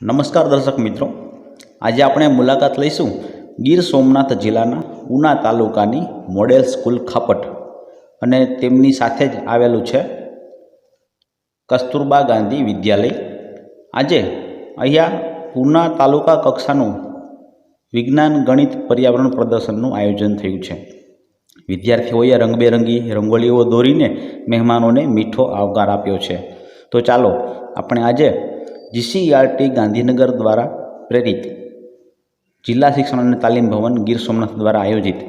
નમસ્કાર દર્શક મિત્રો. આજે આપણે મુલાકાત લઈશું ગીર સોમનાથ જિલ્લાના ઉના તાલુકાની મોડેલ સ્કૂલ ખાપટ અને તેમની સાથે જ આવેલું છે કસ્તુરબા ગાંધી વિદ્યાલય. આજે અહીંયા ઉના તાલુકા કક્ષાનું વિજ્ઞાન ગણિત પર્યાવરણ પ્રદર્શનનું આયોજન થયું છે. વિદ્યાર્થીઓએ રંગબેરંગી રંગોળીઓ દોરીને મહેમાનોને મીઠો આવકાર આપ્યો છે. તો ચાલો, આપણે આજે જીસીઆરટી ગાંધીનગર દ્વારા પ્રેરિત જિલ્લા શિક્ષણ અને તાલીમ ભવન ગીર સોમનાથ દ્વારા આયોજિત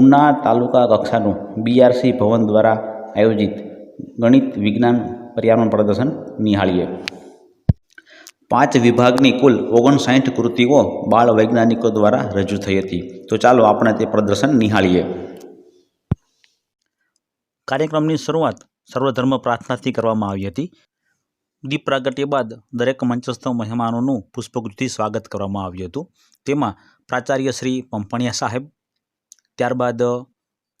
ઉના તાલુકા કક્ષાનું બીઆરસી ભવન દ્વારા આયોજિત ગણિત વિજ્ઞાન પર્યાવરણ પ્રદર્શન નિહાળીએ. પાંચ વિભાગની કુલ ઓગણસાઠ કૃતિઓ બાળ વૈજ્ઞાનિકો દ્વારા રજૂ થઈ હતી. તો ચાલો આપણે તે પ્રદર્શન નિહાળીએ. કાર્યક્રમની શરૂઆત સર્વધર્મ પ્રાર્થનાથી કરવામાં આવી હતી. દીપ પ્રાગટ્ય બાદ દરેક મંચસ્થ મહેમાનોનું પુષ્પગુચ્છથી સ્વાગત કરવામાં આવ્યું હતું. તેમાં પ્રાચાર્ય શ્રી પંપણિયા સાહેબ, ત્યારબાદ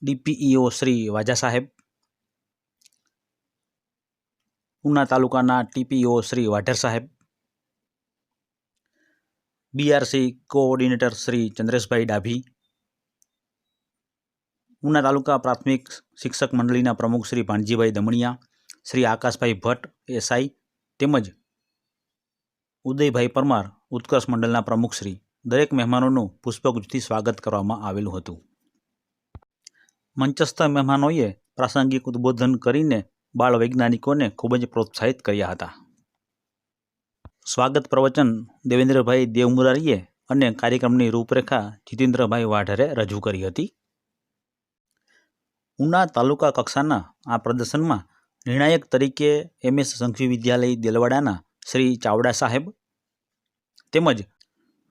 ડીપીઈઓ શ્રી વાજા સાહેબ, ઉના તાલુકાના ટીપીઓ શ્રી વાઢેર સાહેબ, બીઆરસી કોઓર્ડિનેટર શ્રી ચંદ્રેશભાઈ ડાભી, ઉના તાલુકા પ્રાથમિક શિક્ષક મંડળીના પ્રમુખ શ્રી ભાણજીભાઈ દમણિયા, શ્રી આકાશભાઈ ભટ્ટ, એસઆઈ તેમજ ઉદયભાઈ પરમાર ઉત્કર્ષ મંડળના પ્રમુખશ્રી દરેક મહેમાનોનું પુષ્પગુચ્છથી સ્વાગત કરવામાં આવેલું હતું. મંચસ્થ મહેમાનોએ પ્રાસંગિક ઉદ્બોધન કરીને બાળ વૈજ્ઞાનિકોને ખૂબ જ પ્રોત્સાહિત કર્યા હતા. સ્વાગત પ્રવચન દેવેન્દ્રભાઈ દેવમુરારીએ અને કાર્યક્રમની રૂપરેખા જીતેન્દ્રભાઈ વાઢરે રજૂ કરી હતી. ઉના તાલુકા કક્ષાના આ પ્રદર્શનમાં નિર્ણાયક તરીકે એમએસ સંઘવી વિદ્યાલય દેલવાડાના શ્રી ચાવડા સાહેબ તેમજ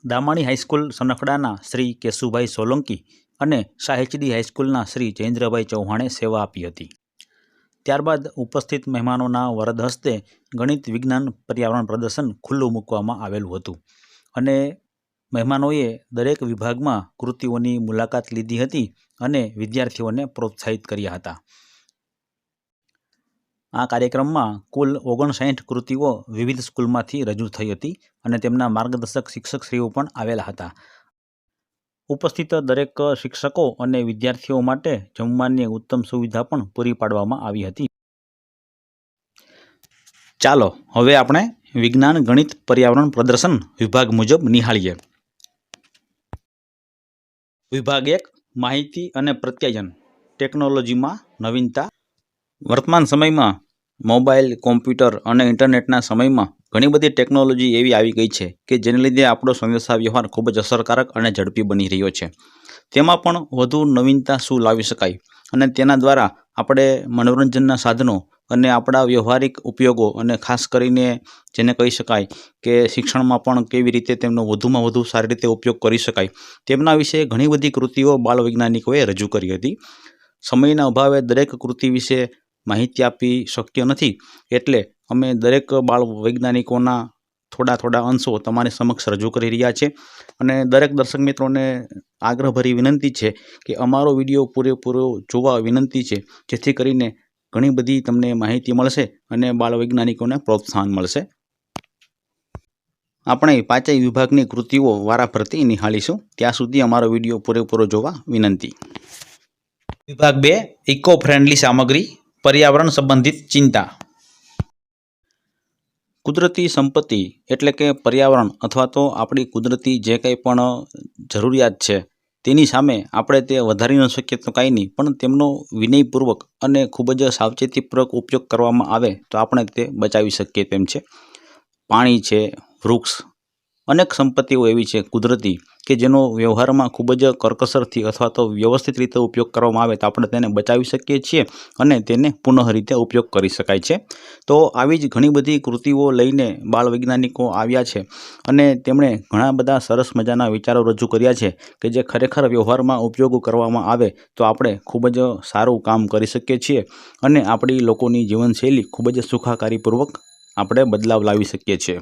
દામાણી હાઈસ્કૂલ સનખડાના શ્રી કેશુભાઈ સોલંકી અને સાહેચડી હાઈસ્કૂલના શ્રી જયેન્દ્રભાઈ ચૌહાણે સેવા આપી હતી. ત્યારબાદ ઉપસ્થિત મહેમાનોના વરદ હસ્તે ગણિત વિજ્ઞાન પર્યાવરણ પ્રદર્શન ખુલ્લું મૂકવામાં આવેલું હતું અને મહેમાનોએ દરેક વિભાગમાં કૃતિઓની મુલાકાત લીધી હતી અને વિદ્યાર્થીઓને પ્રોત્સાહિત કર્યા હતા. આ કાર્યક્રમમાં કુલ ઓગણસાઠ કૃતિઓ વિવિધ સ્કૂલમાંથી રજૂ થઈ હતી અને તેમના માર્ગદર્શક શિક્ષકશ્રીઓ પણ આવેલા હતા. ઉપસ્થિત દરેક શિક્ષકો અને વિદ્યાર્થીઓ માટે જમવાની ઉત્તમ સુવિધા પણ પૂરી પાડવામાં આવી હતી. ચાલો, હવે આપણે વિજ્ઞાન, ગણિત, પર્યાવરણ પ્રદર્શન વિભાગ મુજબ નિહાળીએ. વિભાગ એક, માહિતી અને પ્રત્યાયન. ટેકનોલોજીમાં નવીનતા વર્તમાન સમયમાં મોબાઈલ, કોમ્પ્યુટર અને ઇન્ટરનેટના સમયમાં ઘણી બધી ટેકનોલોજી એવી આવી ગઈ છે કે જેને લીધે આપણો સંદેશાવ્યવહાર ખૂબ જ અસરકારક અને ઝડપી બની રહ્યો છે. તેમાં પણ વધુ નવીનતા શું લાવી શકાય અને તેના દ્વારા આપણે મનોરંજનના સાધનો અને આપણા વ્યવહારિક ઉપયોગો અને ખાસ કરીને જેને કહી શકાય કે શિક્ષણમાં પણ કેવી રીતે તેમનો વધુમાં વધુ સારી રીતે ઉપયોગ કરી શકાય તેમના વિશે ઘણી બધી કૃતિઓ બાળ વૈજ્ઞાનિકોએ રજૂ કરી હતી. સમયના અભાવે દરેક કૃતિ વિશે માહિતી આપવી શક્ય નથી. એટલે અમે દરેક બાળ વૈજ્ઞાનિકોના થોડા થોડા અંશો તમારી સમક્ષ રજૂ કરી રહ્યા છે. અને દરેક દર્શક મિત્રોને આગ્રહભરી વિનંતી છે કે અમારો વીડિયો પૂરેપૂરો જોવા વિનંતી છે. જેથી કરીને ઘણી બધી તમને માહિતી મળશે અને બાળ વૈજ્ઞાનિકોને પ્રોત્સાહન મળશે. આપણે પાંચેય વિભાગની કૃતિઓ વારાફરતી નિહાળીશું. ત્યાં સુધી અમારો વીડિયો પૂરેપૂરો જોવા વિનંતી. વિભાગ બે ઇકો ફ્રેન્ડલી સામગ્રી પર્યાવરણ સંબંધિત ચિંતા. કુદરતી સંપત્તિ એટલે કે પર્યાવરણ અથવા તો આપણી કુદરતી જે કંઈ પણ જરૂરિયાત છે, તેની સામે આપણે તે વધારી ન શકીએ તો કાંઈ નહીં, પણ તેમનો વિનયપૂર્વક અને ખૂબ જ સાવચેતીપૂર્વક ઉપયોગ કરવામાં આવે તો આપણે તે બચાવી શકીએ તેમ છે. પાણી છે, વૃક્ષ અનેક સંપત્તિઓ એવી છે કુદરતી કે જેનો વ્યવહારમાં ખૂબ જ કરકસરથી અથવા તો વ્યવસ્થિત રીતે ઉપયોગ કરવામાં આવે તો આપણે તેને બચાવી શકીએ છીએ અને તેને પુનઃ રીતે ઉપયોગ કરી શકાય છે. તો આવી જ ઘણી બધી કૃતિઓ લઈને બાળ વૈજ્ઞાનિકો આવ્યા છે અને તેમણે ઘણા બધા સરસ મજાના વિચારો રજૂ કર્યા છે કે જે ખરેખર વ્યવહારમાં ઉપયોગ કરવામાં આવે તો આપણે ખૂબ જ સારું કામ કરી શકીએ છીએ અને આપણી લોકોની જીવનશૈલી ખૂબ જ સુખાકારીપૂર્વક આપણે બદલાવ લાવી શકીએ છીએ.